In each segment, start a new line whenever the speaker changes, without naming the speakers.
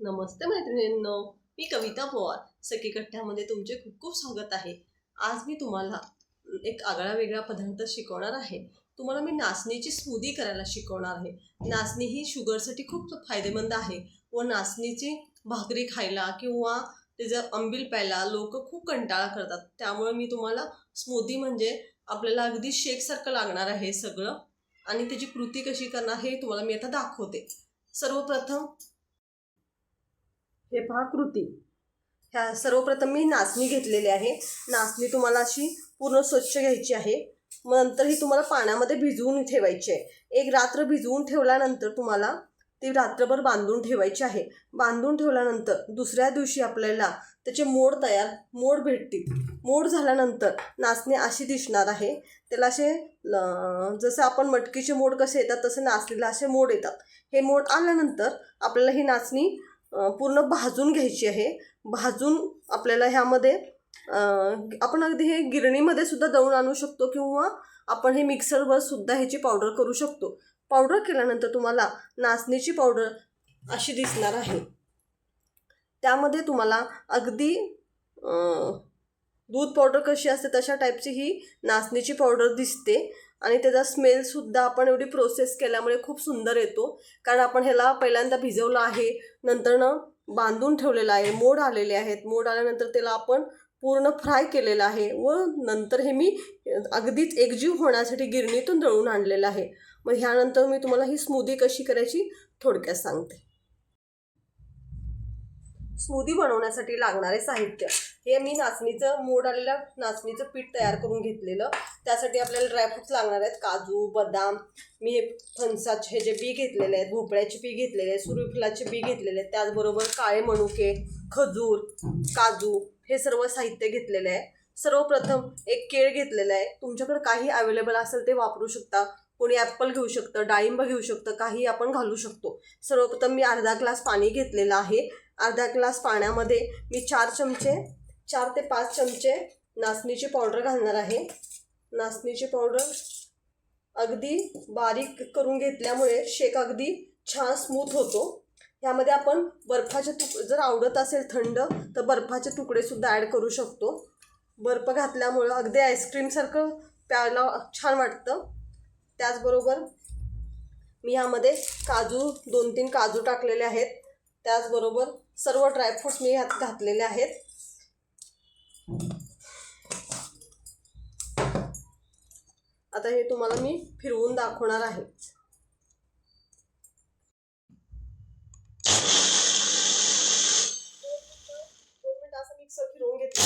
नमस्ते मैत्रिणींनो मी कविता पवार सखी कट्ट्यामध्ये तुमचे खूप खूप स्वागत आहे. आज मी तुम्हाला एक आगळा वेगळा पदार्थ शिकवणार आहे. तुम्हाला मी नाचणीची स्मूदी करायला शिकवणार आहे. नाचणी ही शुगरसाठी खूप फायदेमंद आहे व नाचणीची भाकरी खायला किंवा त्याचं आंबील प्यायला लोक खूप कंटाळा करतात. त्यामुळे मी तुम्हाला स्मूदी म्हणजे आपल्याला अगदी शेकसारखं लागणार आहे सगळं आणि त्याची कृती कशी करणार हे तुम्हाला मी आता दाखवते. सर्वप्रथम हे पहा कृती. ह्या सर्वप्रथम मी नाचणी घेतलेली आहे. नाचणी तुम्हाला अशी पूर्ण स्वच्छ घ्यायची आहे. मग नंतर ही तुम्हाला पाण्यामध्ये भिजवून ठेवायची आहे. एक रात्र भिजवून ठेवल्यानंतर तुम्हाला ती रात्रभर बांधून ठेवायची आहे. बांधून ठेवल्यानंतर दुसऱ्या दिवशी आपल्याला त्याचे मोड तयार मोड भेटतील. मोड झाल्यानंतर नाचणी अशी दिसणार आहे. त्याला असे ल- जसं आपण मटकीचे मोड कसे येतात तसे नाचणीला असे मोड येतात. हे मोड आल्यानंतर आपल्याला ही नाचणी पूर्ण भाजून घ्यायची आहे. भाजून आपल्याला ह्यामध्ये आपण अगदी हे गिरणीमध्ये सुद्धा दळून आणू शकतो किंवा आपण हे मिक्सरवर सुद्धा ह्याची पावडर करू शकतो. पावडर केल्यानंतर तुम्हाला नाचणीची पावडर अशी दिसणार आहे. त्यामध्ये तुम्हाला अगदी दूध पावडर कशी असते तशा टाईपची ही नाचणीची पावडर दिसते. आणि त्याचा स्मेलसुद्धा आपण एवढी प्रोसेस केल्यामुळे खूप सुंदर येतो. कारण आपण ह्याला पहिल्यांदा भिजवलं आहे नंतरनं बांधून ठेवलेलं आहे मोड आलेले आहेत. मोड आल्यानंतर त्याला आपण पूर्ण फ्राय केलेलं आहे व नंतर हे मी अगदीच एकजीव होण्यासाठी गिरणीतून दळून आणलेलं आहे. मग ह्यानंतर मी तुम्हाला ही स्मूदी कशी करायची थोडक्यात सांगते. स्मूदी बनवण्यासाठी लागणारे साहित्य. हे मी नाचणीचं मोड आलेलं नाचणीचं पीठ तयार करून घेतलेलं. त्यासाठी आपल्याला ड्रायफ्रुट्स लागणार आहेत. काजू बदाम मी हे फणसाचे हे जे बी घेतलेले आहेत भोपळ्याचे बी घेतलेले आहेत सूर्यफुलाचे बी घेतलेले आहेत त्याचबरोबर काळे मनुके खजूर काजू हे सर्व साहित्य घेतलेले आहे. सर्वप्रथम एक केळ घेतलेलं आहे. तुमच्याकडे काही अवेलेबल असेल ते वापरू शकता. कोणी ॲपल घेऊ शकतं डाळिंब घेऊ शकतं काही आपण घालू शकतो. सर्वप्रथम मी अर्धा ग्लास पाणी घेतलेलं आहे. अर्धा ग्लास पाण्यामध्ये मी चार चमचे चार ते पाच चमचे नाचणीची पावडर घालणार आहे. नाचणीची पावडर अगदी बारीक करून घेतल्यामुळे शेक अगदी छान स्मूथ होतो. ह्यामध्ये आपण बर्फाचे तुक जर आवडत असेल थंड तर बर्फाचे तुकडेसुद्धा ॲड करू शकतो. बर्फ घातल्यामुळं अगदी आईस्क्रीमसारखं प्यायला छान वाटतं. त्याचबरोबर मी ह्यामध्ये काजू दोन तीन काजू टाकलेले आहेत. त्याचबरोबर सर्व ड्रायफ्रूट्स मी ह्यात घातलेले आहेत. आता हे तुम्हाला मी फिरवून दाखवणार आहे दोन मिनिटं असं मिक्सर फिरवून घेतलं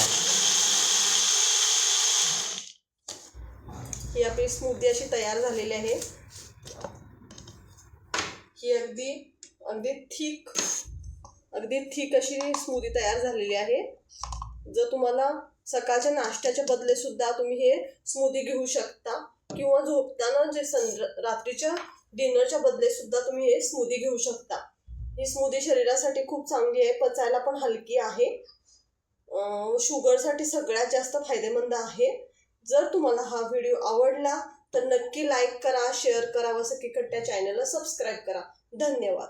ही आपली स्मूदी अशी तयार झालेली आहे. ही अगदी अगदी थिक अगदी थिक अशी स्मूदी तयार झालेली आहे. जर तुम्हाला सकाळच्या नाश्त्याच्या बदले सुद्धा तुम्ही हे स्मूदी घेऊ शकता किंवा झोपताना जे सं रात्रीच्या डिनरच्या बदले सुद्धा तुम्ही हे स्मूदी घेऊ शकता. ही स्मूदी शरीरासाठी खूप चांगली आहे पचायला पण हलकी आहे. शुगरसाठी सगळ्यात जास्त फायदेमंद आहे. जर तुम्हाला हा व्हिडिओ आवडला तर नक्की लाईक करा शेअर करा व सखी कट्ट्या चॅनलला सबस्क्राईब करा. धन्यवाद.